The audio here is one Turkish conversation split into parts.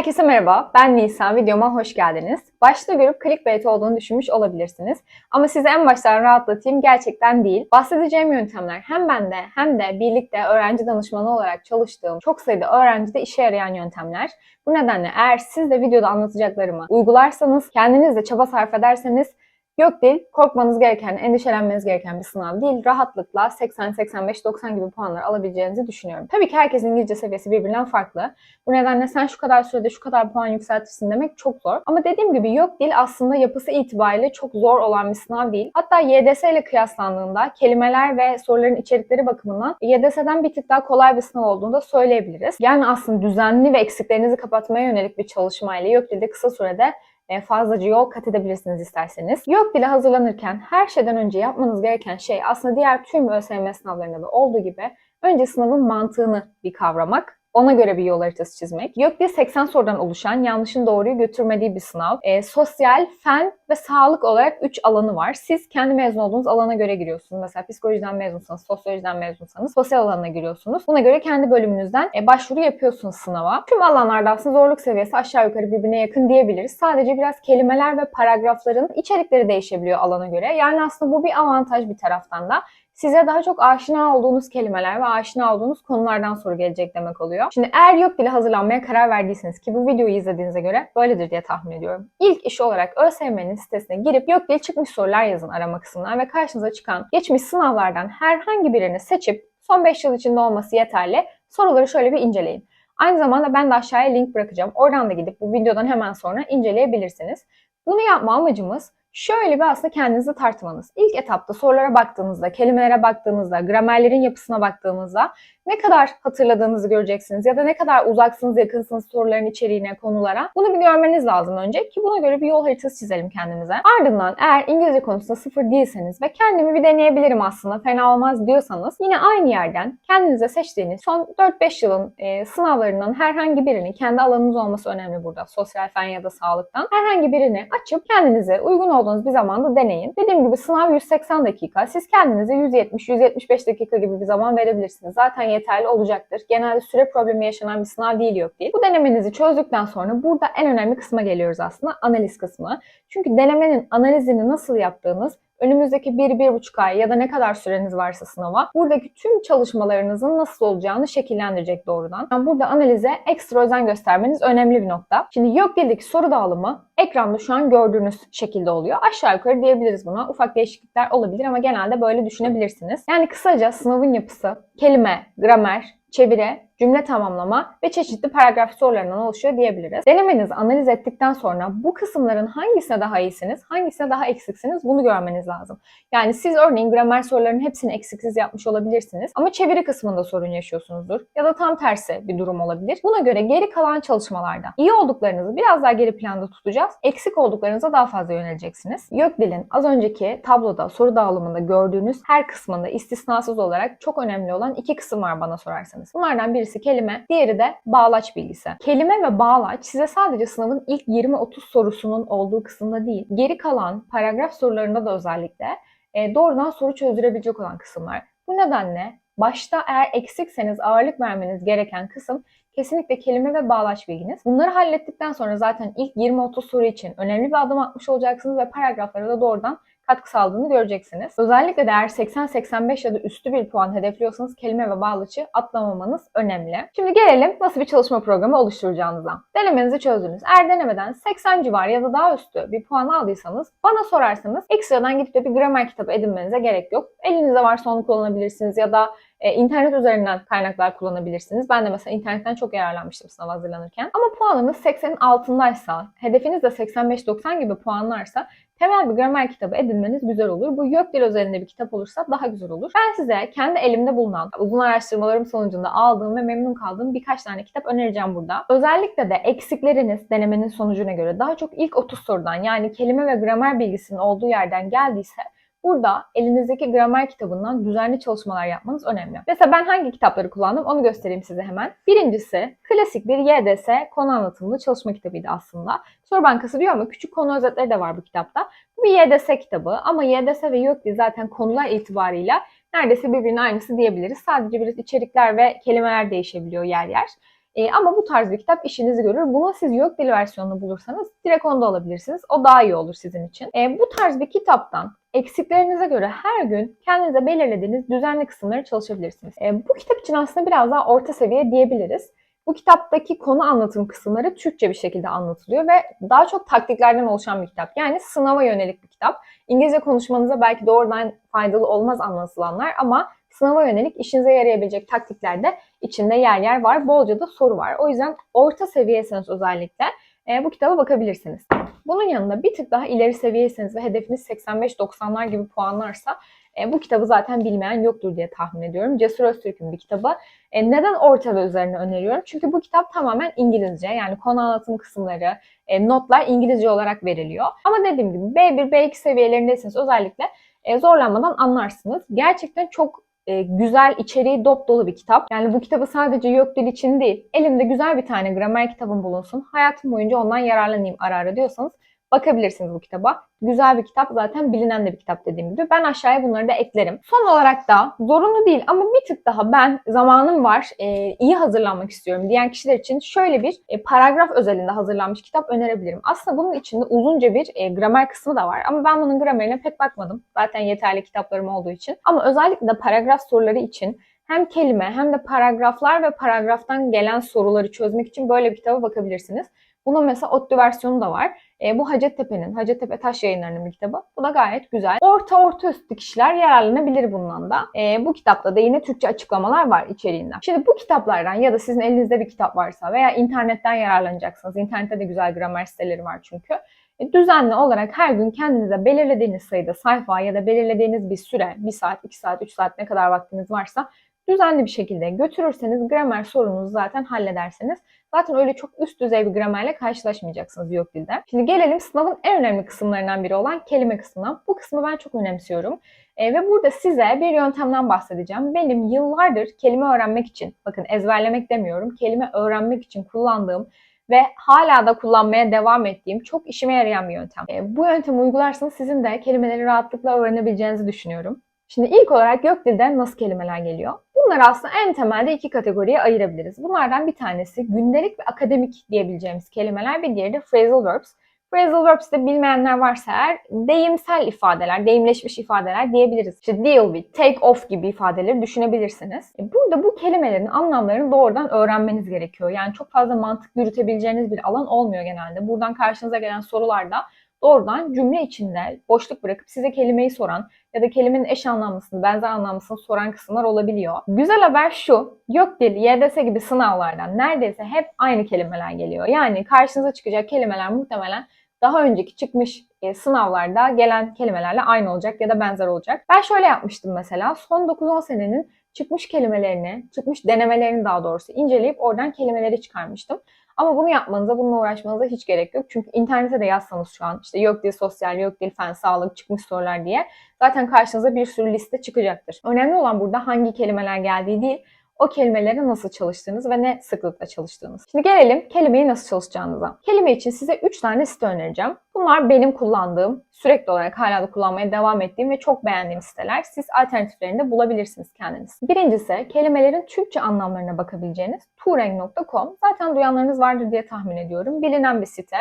Herkese merhaba, ben Nisan. Videoma hoş geldiniz. Başta görüp clickbait olduğunu düşünmüş olabilirsiniz. Ama size en baştan rahatlatayım, gerçekten değil. Bahsedeceğim yöntemler hem bende hem de birlikte öğrenci danışmanı olarak çalıştığım çok sayıda öğrencide işe yarayan yöntemler. Bu nedenle eğer siz de videoda anlatacaklarımı uygularsanız, kendiniz de çaba sarf ederseniz Gökdil korkmanız gereken, endişelenmeniz gereken bir sınav değil. Rahatlıkla 80, 85, 90 gibi puanlar alabileceğinizi düşünüyorum. Tabii ki herkesin İngilizce seviyesi birbirinden farklı. Bu nedenle sen şu kadar sürede şu kadar puan yükseltirsin demek çok zor. Ama dediğim gibi Gökdil aslında yapısı itibariyle çok zor olan bir sınav değil. Hatta YDS ile kıyaslandığında kelimeler ve soruların içerikleri bakımından YDS'den bir tık daha kolay bir sınav olduğunu da söyleyebiliriz. Yani aslında düzenli ve eksiklerinizi kapatmaya yönelik bir çalışmayla Gökdil'de kısa sürede fazlaca yol kat edebilirsiniz isterseniz. Yok dile hazırlanırken her şeyden önce yapmanız gereken şey aslında diğer tüm ÖSYM sınavlarında da olduğu gibi önce sınavın mantığını bir kavramak. Ona göre bir yol haritası çizmek. YÖKDİ 80 sorudan oluşan yanlışın doğruyu götürmediği bir sınav. E, sosyal, fen ve sağlık olarak 3 alanı var. Siz kendi mezun olduğunuz alana göre giriyorsunuz. Mesela psikolojiden mezunsanız, sosyolojiden mezunsanız sosyal alanına giriyorsunuz. Buna göre kendi bölümünüzden e, başvuru yapıyorsunuz sınava. Tüm alanlarda aslında zorluk seviyesi aşağı yukarı birbirine yakın diyebiliriz. Sadece biraz kelimeler ve paragrafların içerikleri değişebiliyor alana göre. Yani aslında bu bir avantaj bir taraftan da size daha çok aşina olduğunuz kelimeler ve aşina olduğunuz konulardan soru gelecek demek oluyor. Şimdi eğer yok dili hazırlanmaya karar verdiyseniz ki bu videoyu izlediğinize göre böyledir diye tahmin ediyorum. İlk iş olarak ÖSYM'nin sitesine girip yok dil çıkmış sorular yazın arama kısmına ve karşınıza çıkan geçmiş sınavlardan herhangi birini seçip son 5 yıl içinde olması yeterli soruları şöyle bir inceleyin. Aynı zamanda ben de aşağıya link bırakacağım. Oradan da gidip bu videodan hemen sonra inceleyebilirsiniz. Bunu yapma amacımız Şöyle bir aslında kendinizi tartmanız. İlk etapta sorulara baktığınızda, kelimelere baktığınızda, gramerlerin yapısına baktığınızda ne kadar hatırladığınızı göreceksiniz ya da ne kadar uzaksınız, yakınsınız soruların içeriğine, konulara. Bunu bir görmeniz lazım önce ki buna göre bir yol haritası çizelim kendimize. Ardından eğer İngilizce konusunda sıfır değilseniz ve kendimi bir deneyebilirim aslında fena olmaz diyorsanız yine aynı yerden kendinize seçtiğiniz son 4-5 yılın e, sınavlarından herhangi birini, kendi alanınız olması önemli burada. Sosyal fen ya da sağlıktan. Herhangi birini açıp kendinize uygun olduğunuz bir zamanda deneyin. Dediğim gibi sınav 180 dakika. Siz kendinize 170-175 dakika gibi bir zaman verebilirsiniz. Zaten yeterli olacaktır. Genelde süre problemi yaşanan bir sınav değil yok değil. Bu denemenizi çözdükten sonra burada en önemli kısma geliyoruz aslında analiz kısmı. Çünkü denemenin analizini nasıl yaptığınız önümüzdeki 1-1,5 ay ya da ne kadar süreniz varsa sınava buradaki tüm çalışmalarınızın nasıl olacağını şekillendirecek doğrudan. Yani burada analize ekstra özen göstermeniz önemli bir nokta. Şimdi yok dildeki soru dağılımı ekranda şu an gördüğünüz şekilde oluyor. Aşağı yukarı diyebiliriz buna. Ufak değişiklikler olabilir ama genelde böyle düşünebilirsiniz. Yani kısaca sınavın yapısı, kelime, gramer, çeviri, cümle tamamlama ve çeşitli paragraf sorularından oluşuyor diyebiliriz. Denemenizi analiz ettikten sonra bu kısımların hangisine daha iyisiniz, hangisine daha eksiksiniz bunu görmeniz lazım. Yani siz örneğin gramer sorularının hepsini eksiksiz yapmış olabilirsiniz ama çeviri kısmında sorun yaşıyorsunuzdur ya da tam tersi bir durum olabilir. Buna göre geri kalan çalışmalarda iyi olduklarınızı biraz daha geri planda tutacağız. Eksik olduklarınıza daha fazla yöneleceksiniz. Gökdil'in az önceki tabloda soru dağılımında gördüğünüz her kısmında istisnasız olarak çok önemli olan iki kısım var bana sorarsanız. Bunlardan birisi kelime, diğeri de bağlaç bilgisi. Kelime ve bağlaç size sadece sınavın ilk 20-30 sorusunun olduğu kısımda değil, geri kalan paragraf sorularında da özellikle e, doğrudan soru çözdürebilecek olan kısımlar. Bu nedenle başta eğer eksikseniz ağırlık vermeniz gereken kısım kesinlikle kelime ve bağlaç bilginiz. Bunları hallettikten sonra zaten ilk 20-30 soru için önemli bir adım atmış olacaksınız ve paragraflara da doğrudan katkı sağladığını göreceksiniz. Özellikle de eğer 80-85 ya da üstü bir puan hedefliyorsanız kelime ve bağlaçı atlamamanız önemli. Şimdi gelelim nasıl bir çalışma programı oluşturacağınıza. Denemenizi çözdünüz. Eğer denemeden 80 civarı ya da daha üstü bir puan aldıysanız bana sorarsanız ekstradan gidip de bir gramer kitabı edinmenize gerek yok. Elinizde varsa onu kullanabilirsiniz ya da e, internet üzerinden kaynaklar kullanabilirsiniz. Ben de mesela internetten çok yararlanmıştım sınav hazırlanırken. Ama puanınız 80'in altındaysa, hedefiniz de 85-90 gibi puanlarsa temel bir gramer kitabı edinmeniz güzel olur. Bu yok dil özelinde bir kitap olursa daha güzel olur. Ben size kendi elimde bulunan, uzun araştırmalarım sonucunda aldığım ve memnun kaldığım birkaç tane kitap önereceğim burada. Özellikle de eksikleriniz denemenin sonucuna göre daha çok ilk 30 sorudan yani kelime ve gramer bilgisinin olduğu yerden geldiyse Burada elinizdeki gramer kitabından düzenli çalışmalar yapmanız önemli. Mesela ben hangi kitapları kullandım onu göstereyim size hemen. Birincisi klasik bir YDS konu anlatımlı çalışma kitabıydı aslında. Soru bankası diyor ama küçük konu özetleri de var bu kitapta. Bu bir YDS kitabı ama YDS ve YÖKDİ zaten konular itibarıyla neredeyse birbirinin aynısı diyebiliriz. Sadece biraz içerikler ve kelimeler değişebiliyor yer yer. E, ama bu tarz bir kitap işinizi görür. Bunu siz yok dil versiyonunu bulursanız direkt onu da alabilirsiniz. O daha iyi olur sizin için. E, bu tarz bir kitaptan eksiklerinize göre her gün kendinize belirlediğiniz düzenli kısımları çalışabilirsiniz. E, bu kitap için aslında biraz daha orta seviye diyebiliriz. Bu kitaptaki konu anlatım kısımları Türkçe bir şekilde anlatılıyor ve daha çok taktiklerden oluşan bir kitap. Yani sınava yönelik bir kitap. İngilizce konuşmanıza belki doğrudan faydalı olmaz anlatılanlar ama sınava yönelik işinize yarayabilecek taktikler de içinde yer yer var. Bolca da soru var. O yüzden orta seviyesiniz özellikle e, bu kitaba bakabilirsiniz. Bunun yanında bir tık daha ileri seviyeyseniz ve hedefiniz 85-90'lar gibi puanlarsa e, bu kitabı zaten bilmeyen yoktur diye tahmin ediyorum. Cesur Öztürk'ün bir kitabı. E, neden orta ve üzerine öneriyorum? Çünkü bu kitap tamamen İngilizce. Yani konu anlatım kısımları, e, notlar İngilizce olarak veriliyor. Ama dediğim gibi B1, B2 seviyelerindesiniz özellikle e, zorlanmadan anlarsınız. Gerçekten çok e, güzel, içeriği dop dolu bir kitap. Yani bu kitabı sadece yok dil için değil, elimde güzel bir tane gramer kitabım bulunsun. Hayatım boyunca ondan yararlanayım ara ara diyorsanız bakabilirsiniz bu kitaba. Güzel bir kitap zaten bilinen de bir kitap dediğim gibi. Ben aşağıya bunları da eklerim. Son olarak da zorunlu değil ama bir tık daha ben zamanım var e, iyi hazırlanmak istiyorum diyen kişiler için şöyle bir e, paragraf özelinde hazırlanmış kitap önerebilirim. Aslında bunun içinde uzunca bir e, gramer kısmı da var ama ben bunun gramerine pek bakmadım. Zaten yeterli kitaplarım olduğu için. Ama özellikle de paragraf soruları için hem kelime hem de paragraflar ve paragraftan gelen soruları çözmek için böyle bir kitaba bakabilirsiniz. Bunun mesela ODTÜ versiyonu da var. E, bu Hacettepe'nin, Hacettepe Taş Yayınları'nın bir kitabı. Bu da gayet güzel. Orta orta üstü kişiler yararlanabilir bundan da. E, bu kitapta da yine Türkçe açıklamalar var içeriğinde. Şimdi bu kitaplardan ya da sizin elinizde bir kitap varsa veya internetten yararlanacaksınız. İnternette de güzel gramer siteleri var çünkü. E, düzenli olarak her gün kendinize belirlediğiniz sayıda sayfa ya da belirlediğiniz bir süre, 1 saat, 2 saat, 3 saat ne kadar vaktiniz varsa düzenli bir şekilde götürürseniz gramer sorunuzu zaten hallederseniz zaten öyle çok üst düzey bir gramerle karşılaşmayacaksınız yok dilde. Şimdi gelelim sınavın en önemli kısımlarından biri olan kelime kısmına. Bu kısmı ben çok önemsiyorum. E, ve burada size bir yöntemden bahsedeceğim. Benim yıllardır kelime öğrenmek için, bakın ezberlemek demiyorum, kelime öğrenmek için kullandığım ve hala da kullanmaya devam ettiğim çok işime yarayan bir yöntem. E, bu yöntemi uygularsanız sizin de kelimeleri rahatlıkla öğrenebileceğinizi düşünüyorum. Şimdi ilk olarak yok dilden nasıl kelimeler geliyor? Bunları aslında en temelde iki kategoriye ayırabiliriz. Bunlardan bir tanesi gündelik ve akademik diyebileceğimiz kelimeler, bir diğeri de phrasal verbs. Phrasal verbs de bilmeyenler varsa eğer deyimsel ifadeler, deyimleşmiş ifadeler diyebiliriz. İşte deal with, take off gibi ifadeleri düşünebilirsiniz. E, burada bu kelimelerin anlamlarını doğrudan öğrenmeniz gerekiyor. Yani çok fazla mantık yürütebileceğiniz bir alan olmuyor genelde. Buradan karşınıza gelen sorularda doğrudan cümle içinde boşluk bırakıp size kelimeyi soran ya da kelimenin eş anlamlısını, benzer anlamlısını soran kısımlar olabiliyor. Güzel haber şu, yok dil, YDS gibi sınavlardan neredeyse hep aynı kelimeler geliyor. Yani karşınıza çıkacak kelimeler muhtemelen daha önceki çıkmış e, sınavlarda gelen kelimelerle aynı olacak ya da benzer olacak. Ben şöyle yapmıştım mesela. Son 9-10 senenin çıkmış kelimelerini, çıkmış denemelerini daha doğrusu inceleyip oradan kelimeleri çıkarmıştım. Ama bunu yapmanıza, bununla uğraşmanıza hiç gerek yok. Çünkü internete de yazsanız şu an işte yok dil sosyal, yok dil fen, sağlık çıkmış sorular diye zaten karşınıza bir sürü liste çıkacaktır. Önemli olan burada hangi kelimeler geldiği değil, o kelimeleri nasıl çalıştığınız ve ne sıklıkla çalıştığınız. Şimdi gelelim kelimeyi nasıl çalışacağınıza. Kelime için size 3 tane site önereceğim. Bunlar benim kullandığım, sürekli olarak hala da kullanmaya devam ettiğim ve çok beğendiğim siteler. Siz alternatiflerini de bulabilirsiniz kendiniz. Birincisi kelimelerin Türkçe anlamlarına bakabileceğiniz turing.com. Zaten duyanlarınız vardır diye tahmin ediyorum. Bilinen bir site.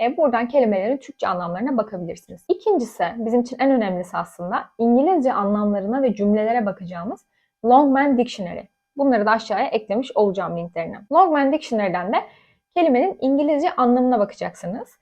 E, buradan kelimelerin Türkçe anlamlarına bakabilirsiniz. İkincisi, bizim için en önemlisi aslında İngilizce anlamlarına ve cümlelere bakacağımız Longman Dictionary. Bunları da aşağıya eklemiş olacağım linklerini. Longman Dictionary'den de kelimenin İngilizce anlamına bakacaksınız.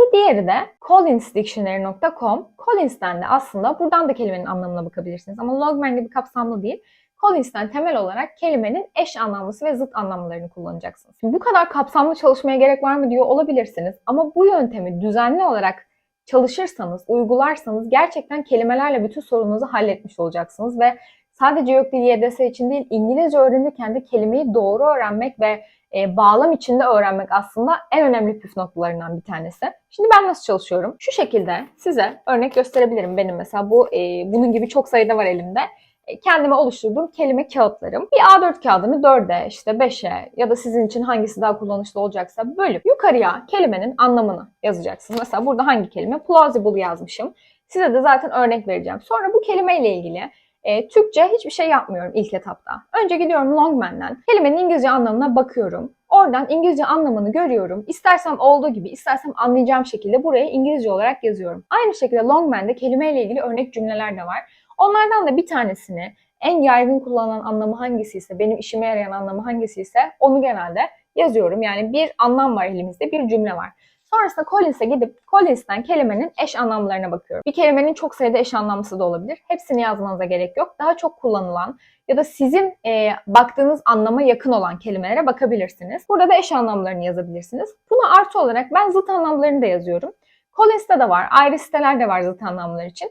Bir diğeri de collinsdictionary.com. Collins'ten de aslında buradan da kelimenin anlamına bakabilirsiniz. Ama Logman gibi kapsamlı değil. Collins'ten temel olarak kelimenin eş anlamlısı ve zıt anlamlarını kullanacaksınız. Bu kadar kapsamlı çalışmaya gerek var mı diyor olabilirsiniz. Ama bu yöntemi düzenli olarak çalışırsanız, uygularsanız gerçekten kelimelerle bütün sorununuzu halletmiş olacaksınız ve sadece yok dil YDS için değil İngilizce öğrenirken de kelimeyi doğru öğrenmek ve e, bağlam içinde öğrenmek aslında en önemli püf noktalarından bir tanesi. Şimdi ben nasıl çalışıyorum? Şu şekilde size örnek gösterebilirim. Benim mesela bu e, bunun gibi çok sayıda var elimde. E, kendime oluşturduğum kelime kağıtlarım. Bir A4 kağıdını 4'e, işte 5'e ya da sizin için hangisi daha kullanışlı olacaksa bölüp yukarıya kelimenin anlamını yazacaksınız. Mesela burada hangi kelime? Plausible yazmışım. Size de zaten örnek vereceğim. Sonra bu kelimeyle ilgili e, Türkçe hiçbir şey yapmıyorum ilk etapta. Önce gidiyorum Longman'den. Kelimenin İngilizce anlamına bakıyorum. Oradan İngilizce anlamını görüyorum. İstersem olduğu gibi, istersem anlayacağım şekilde buraya İngilizce olarak yazıyorum. Aynı şekilde Longman'de kelimeyle ilgili örnek cümleler de var. Onlardan da bir tanesini en yaygın kullanılan anlamı hangisi ise, benim işime yarayan anlamı hangisi ise onu genelde yazıyorum. Yani bir anlam var elimizde, bir cümle var. Sonrasında Collins'e gidip Collins'ten kelimenin eş anlamlarına bakıyorum. Bir kelimenin çok sayıda eş anlamlısı da olabilir. Hepsini yazmanıza gerek yok. Daha çok kullanılan ya da sizin e, baktığınız anlama yakın olan kelimelere bakabilirsiniz. Burada da eş anlamlarını yazabilirsiniz. Buna artı olarak ben zıt anlamlarını da yazıyorum. Collins'te de var, ayrı siteler de var zıt anlamlar için.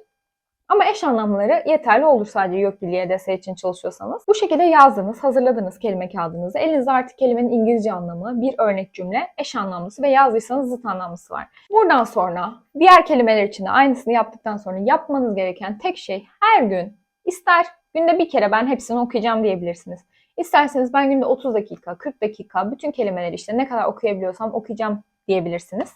Ama eş anlamları yeterli olur sadece yok dili YDS için çalışıyorsanız. Bu şekilde yazdınız, hazırladınız kelime kağıdınızı. Elinizde artık kelimenin İngilizce anlamı, bir örnek cümle, eş anlamlısı ve yazdıysanız zıt anlamlısı var. Buradan sonra diğer kelimeler için de aynısını yaptıktan sonra yapmanız gereken tek şey her gün ister günde bir kere ben hepsini okuyacağım diyebilirsiniz. İsterseniz ben günde 30 dakika, 40 dakika bütün kelimeleri işte ne kadar okuyabiliyorsam okuyacağım diyebilirsiniz.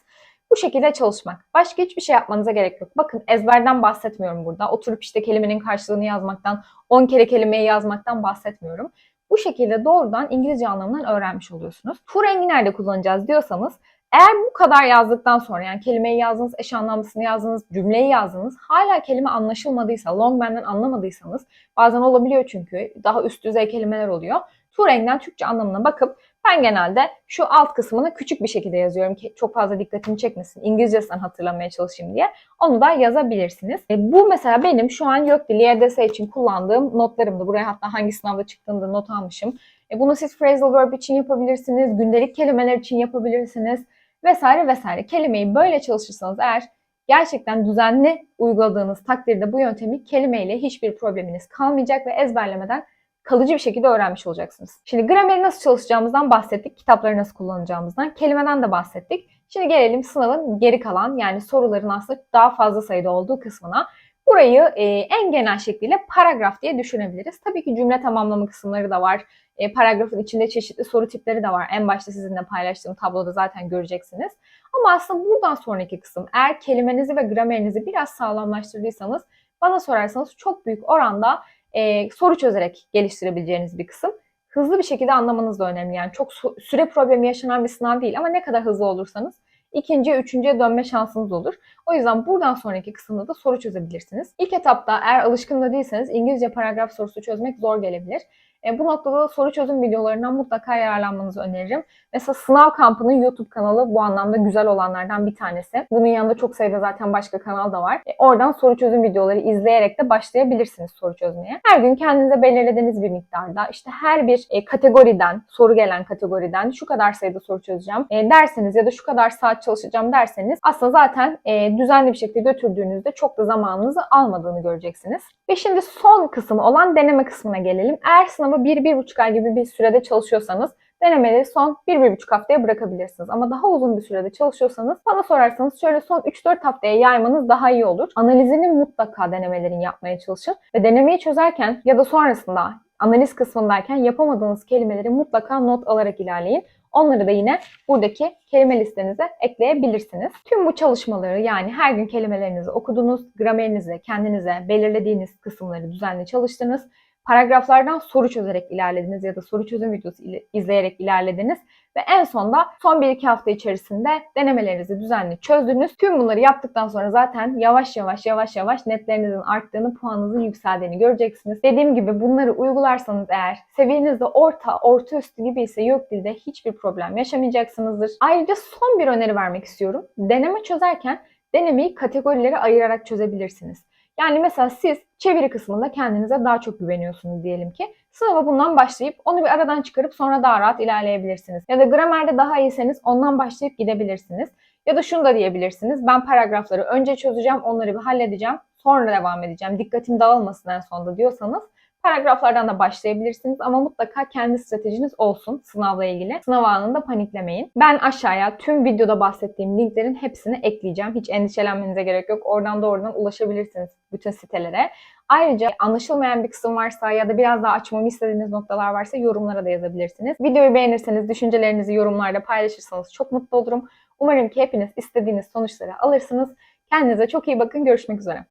Bu şekilde çalışmak. Başka hiçbir şey yapmanıza gerek yok. Bakın ezberden bahsetmiyorum burada. Oturup işte kelimenin karşılığını yazmaktan, 10 kere kelimeyi yazmaktan bahsetmiyorum. Bu şekilde doğrudan İngilizce anlamından öğrenmiş oluyorsunuz. Bu rengi nerede kullanacağız diyorsanız eğer bu kadar yazdıktan sonra yani kelimeyi yazdınız, eş anlamlısını yazdınız, cümleyi yazdınız hala kelime anlaşılmadıysa, Longman'dan anlamadıysanız bazen olabiliyor çünkü daha üst düzey kelimeler oluyor. Turing'den Türkçe anlamına bakıp ben genelde şu alt kısmını küçük bir şekilde yazıyorum ki çok fazla dikkatimi çekmesin. İngilizcesinden hatırlamaya çalışayım diye. Onu da yazabilirsiniz. E, bu mesela benim şu an yok dili YDS için kullandığım notlarımdı. Buraya hatta hangi sınavda çıktığında not almışım. E, bunu siz phrasal verb için yapabilirsiniz. Gündelik kelimeler için yapabilirsiniz. Vesaire vesaire. Kelimeyi böyle çalışırsanız eğer gerçekten düzenli uyguladığınız takdirde bu yöntemi kelimeyle hiçbir probleminiz kalmayacak ve ezberlemeden kalıcı bir şekilde öğrenmiş olacaksınız. Şimdi grameri nasıl çalışacağımızdan bahsettik, kitapları nasıl kullanacağımızdan, kelimeden de bahsettik. Şimdi gelelim sınavın geri kalan yani soruların aslında daha fazla sayıda olduğu kısmına. Burayı e, en genel şekliyle paragraf diye düşünebiliriz. Tabii ki cümle tamamlama kısımları da var. E, paragrafın içinde çeşitli soru tipleri de var. En başta sizinle paylaştığım tabloda zaten göreceksiniz. Ama aslında buradan sonraki kısım eğer kelimenizi ve gramerinizi biraz sağlamlaştırdıysanız bana sorarsanız çok büyük oranda e, soru çözerek geliştirebileceğiniz bir kısım. Hızlı bir şekilde anlamanız da önemli. Yani çok süre problemi yaşanan bir sınav değil ama ne kadar hızlı olursanız ikinciye, üçüncüye dönme şansınız olur. O yüzden buradan sonraki kısımda da soru çözebilirsiniz. İlk etapta eğer alışkın da değilseniz İngilizce paragraf sorusu çözmek zor gelebilir. E, bu noktada da soru çözüm videolarından mutlaka yararlanmanızı öneririm. Mesela Sınav Kampı'nın YouTube kanalı bu anlamda güzel olanlardan bir tanesi. Bunun yanında çok sayıda zaten başka kanal da var. E, oradan soru çözüm videoları izleyerek de başlayabilirsiniz soru çözmeye. Her gün kendinize belirlediğiniz bir miktarda işte her bir e, kategoriden, soru gelen kategoriden şu kadar sayıda soru çözeceğim e, derseniz ya da şu kadar saat çalışacağım derseniz aslında zaten e, düzenli bir şekilde götürdüğünüzde çok da zamanınızı almadığını göreceksiniz. Ve şimdi son kısmı olan deneme kısmına gelelim. Eğer sınavı 1-1,5 ay gibi bir sürede çalışıyorsanız denemeleri son 1-1,5 haftaya bırakabilirsiniz. Ama daha uzun bir sürede çalışıyorsanız bana sorarsanız şöyle son 3-4 haftaya yaymanız daha iyi olur. Analizini mutlaka denemelerin yapmaya çalışın ve denemeyi çözerken ya da sonrasında analiz kısmındayken yapamadığınız kelimeleri mutlaka not alarak ilerleyin. Onları da yine buradaki kelime listenize ekleyebilirsiniz. Tüm bu çalışmaları yani her gün kelimelerinizi okudunuz, gramerinizi kendinize belirlediğiniz kısımları düzenli çalıştınız paragraflardan soru çözerek ilerlediniz ya da soru çözüm videosu izleyerek ilerlediniz ve en sonda son 1-2 hafta içerisinde denemelerinizi düzenli çözdünüz. Tüm bunları yaptıktan sonra zaten yavaş yavaş yavaş yavaş netlerinizin arttığını, puanınızın yükseldiğini göreceksiniz. Dediğim gibi bunları uygularsanız eğer seviyenizde orta, orta üstü gibi ise yok dilde hiçbir problem yaşamayacaksınızdır. Ayrıca son bir öneri vermek istiyorum. Deneme çözerken denemeyi kategorilere ayırarak çözebilirsiniz. Yani mesela siz çeviri kısmında kendinize daha çok güveniyorsunuz diyelim ki. Sınava bundan başlayıp onu bir aradan çıkarıp sonra daha rahat ilerleyebilirsiniz. Ya da gramerde daha iyiyseniz ondan başlayıp gidebilirsiniz. Ya da şunu da diyebilirsiniz. Ben paragrafları önce çözeceğim, onları bir halledeceğim, sonra devam edeceğim. Dikkatim dağılmasın en sonunda diyorsanız Paragraflardan da başlayabilirsiniz ama mutlaka kendi stratejiniz olsun sınavla ilgili. Sınav anında paniklemeyin. Ben aşağıya tüm videoda bahsettiğim linklerin hepsini ekleyeceğim. Hiç endişelenmenize gerek yok. Oradan doğrudan ulaşabilirsiniz bütün sitelere. Ayrıca anlaşılmayan bir kısım varsa ya da biraz daha açmamı istediğiniz noktalar varsa yorumlara da yazabilirsiniz. Videoyu beğenirseniz, düşüncelerinizi yorumlarda paylaşırsanız çok mutlu olurum. Umarım ki hepiniz istediğiniz sonuçları alırsınız. Kendinize çok iyi bakın. Görüşmek üzere.